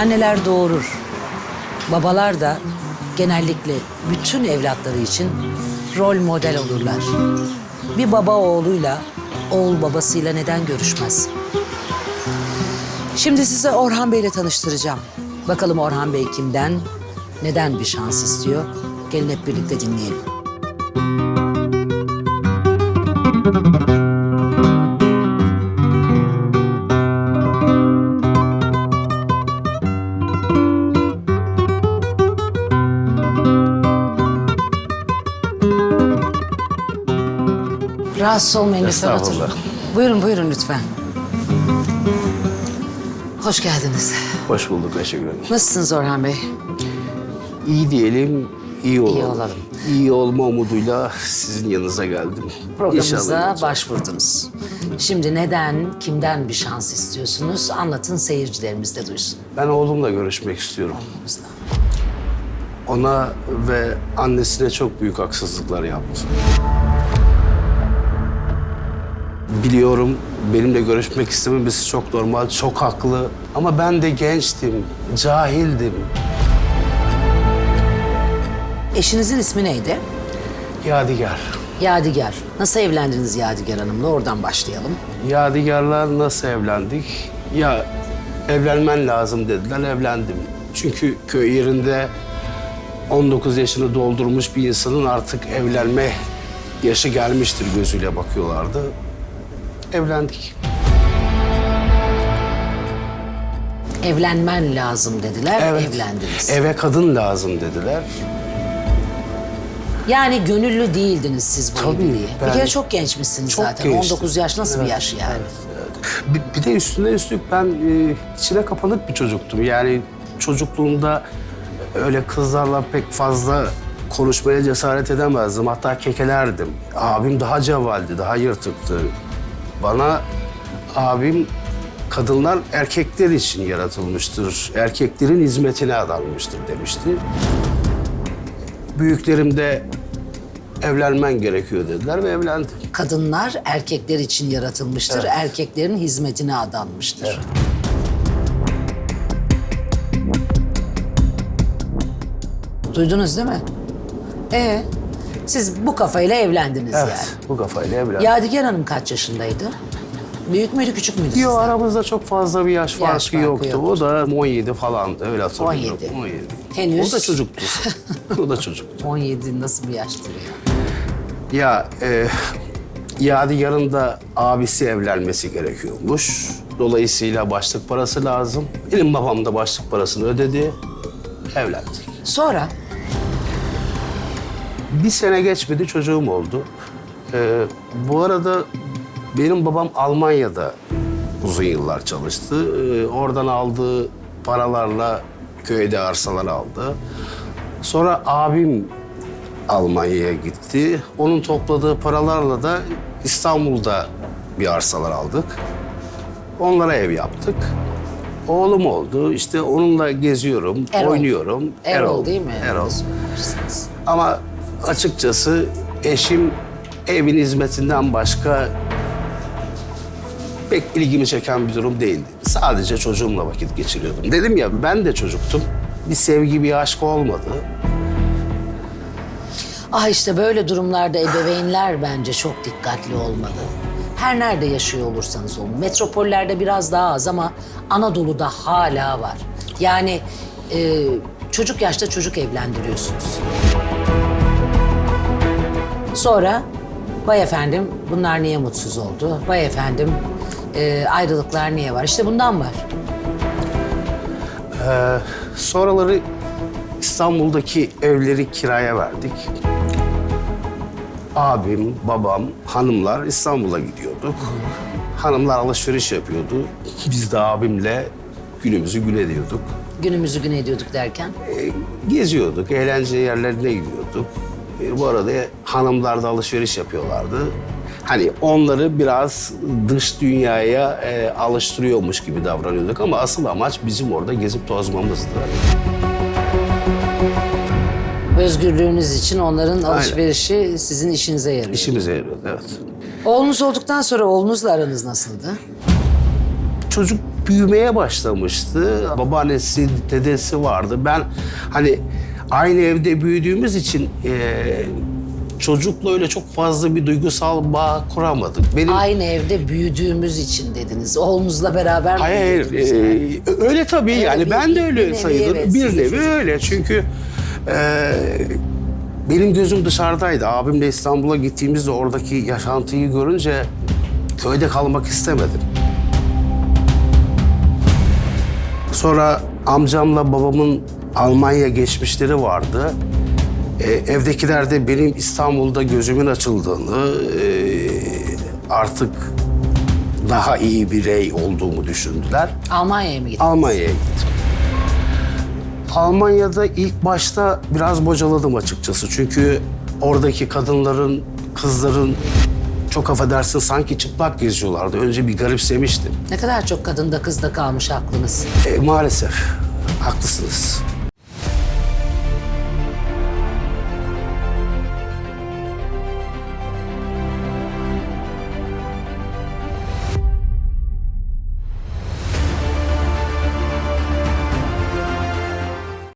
Anneler doğurur. Babalar da genellikle bütün evlatları için rol model olurlar. Bir baba oğluyla, oğul babasıyla neden görüşmez? Şimdi size Orhan Bey'le tanıştıracağım. Bakalım Orhan Bey kimden, neden bir şans istiyor? Gelin hep birlikte dinleyelim. Rahatsız olmayın lütfen oturun. Estağfurullah. Buyurun buyurun lütfen. Hoş geldiniz. Hoş bulduk Ayşegül Hanım. Nasılsınız Orhan Bey? İyi diyelim, iyi olalım. İyi olalım. İyi olma umuduyla sizin yanınıza geldim. Programımıza olacak. başvurdunuz. Şimdi neden, kimden bir şans istiyorsunuz? Anlatın seyircilerimiz de duysun. Ben oğlumla görüşmek istiyorum. Ona ve annesine çok büyük haksızlıklar yaptı. Biliyorum benimle görüşmek istememesi çok normal, çok haklı. Ama ben de gençtim, cahildim. Eşinizin ismi neydi? Yadigar. Yadigar. Nasıl evlendiniz Yadigar Hanım'la? Oradan başlayalım. Yadigar'la nasıl evlendik? Ya evlenmen lazım dediler, evlendim. Çünkü köy yerinde 19 yaşını doldurmuş bir insanın artık evlenme yaşı gelmiştir gözüyle bakıyorlardı. Evlendik. Evlenmen lazım dediler, evlendiniz. Eve kadın lazım dediler. Yani gönüllü değildiniz siz bu Tabii, evliliğe. Bir ben- kere çok gençmişsiniz Çok zaten. gençtim. 19 yaş nasıl bir Evet, yaş yani? Bir, bir de üstüne üstlük ben e, içine kapanık bir çocuktum. Yani çocukluğumda öyle kızlarla pek fazla konuşmaya cesaret edemezdim. Hatta kekelerdim. Abim daha cevvaldi, daha yırtıktı. Bana abim kadınlar erkekler için yaratılmıştır. Erkeklerin hizmetine adanmıştır demişti. Büyüklerim de evlenmen gerekiyor dediler ve evlendim. Kadınlar erkekler için yaratılmıştır, erkeklerin hizmetine adanmıştır. Duydunuz değil mi? Ee, siz bu kafayla evlendiniz Evet, yani. bu kafayla evlendim. Yadigar Hanım kaç yaşındaydı? Büyük müydü, küçük müydü Yok sizden? aramızda çok fazla bir yaş, farkı, farkı yoktu. yoktu. O da 17 falandı öyle hatırlıyorum. 17. 17. Henüz- O da çocuktu. o da çocuktu. 17 nasıl bir yaştır ya? Ya e, Yadigar'ın da abisi evlenmesi gerekiyormuş. Dolayısıyla başlık parası lazım. Benim babam da başlık parasını ödedi. Evlendik. Sonra Bir sene geçmedi çocuğum oldu. Ee, bu arada benim babam Almanya'da uzun yıllar çalıştı. Ee, oradan aldığı paralarla köyde arsalar aldı. Sonra abim Almanya'ya gitti. Onun topladığı paralarla da İstanbul'da bir arsalar aldık. Onlara ev yaptık. Oğlum oldu. İşte onunla geziyorum, Erol. oynuyorum. Erol, değil mi? Erol. Ama açıkçası eşim evin hizmetinden başka pek ilgimi çeken bir durum değildi. Sadece çocuğumla vakit geçiriyordum. Dedim ya ben de çocuktum. Bir sevgi, bir aşk olmadı. Ah işte böyle durumlarda ebeveynler bence çok dikkatli olmalı. Her nerede yaşıyor olursanız olun. Metropollerde biraz daha az ama Anadolu'da hala var. Yani e, çocuk yaşta çocuk evlendiriyorsunuz. Sonra vay efendim bunlar niye mutsuz oldu? Vay efendim e, ayrılıklar niye var? İşte bundan var. Sonraları İstanbul'daki evleri kiraya verdik. Abim, babam, hanımlar İstanbul'a gidiyorduk. Hanımlar alışveriş yapıyordu. Biz de abimle günümüzü gün ediyorduk. Günümüzü gün ediyorduk derken. E, geziyorduk, eğlence yerlerine gidiyorduk. Bu arada hanımlar da alışveriş yapıyorlardı. Hani onları biraz dış dünyaya e, alıştırıyormuş gibi davranıyorduk ama asıl amaç bizim orada gezip tozmamızdı. Özgürlüğünüz için onların alışverişi sizin işinize yarıyor. İşimize yarıyordu, evet. Oğlunuz olduktan sonra oğlunuzla aranız nasıldı? çocuk büyümeye başlamıştı. Babaannesi, dedesi vardı. Ben hani aynı evde büyüdüğümüz için e, çocukla öyle çok fazla bir duygusal bağ kuramadık. Benim Aynı evde büyüdüğümüz için dediniz. Oğlunuzla beraber mi Hayır, hayır. büyüdünüz yani? Ee, öyle tabii Evet, yani bir- ben de bir öyle nevi sayılır. evet, bir sizin nevi çocuk. öyle çünkü e, benim gözüm dışarıdaydı. Abimle İstanbul'a gittiğimizde oradaki yaşantıyı görünce köyde kalmak istemedim. Sonra amcamla babamın Almanya geçmişleri vardı. E, evdekiler de benim İstanbul'da gözümün açıldığını, e, artık daha iyi birey olduğumu düşündüler. Almanya'ya mı gittiniz? Almanya'ya gittim. Almanya'da ilk başta biraz bocaladım açıkçası. Çünkü oradaki kadınların, kızların çok affedersin sanki çıplak geziyorlardı. Önce bir garipsemiştim. Ne kadar çok kadında kızda kalmış aklınız. E, maalesef haklısınız.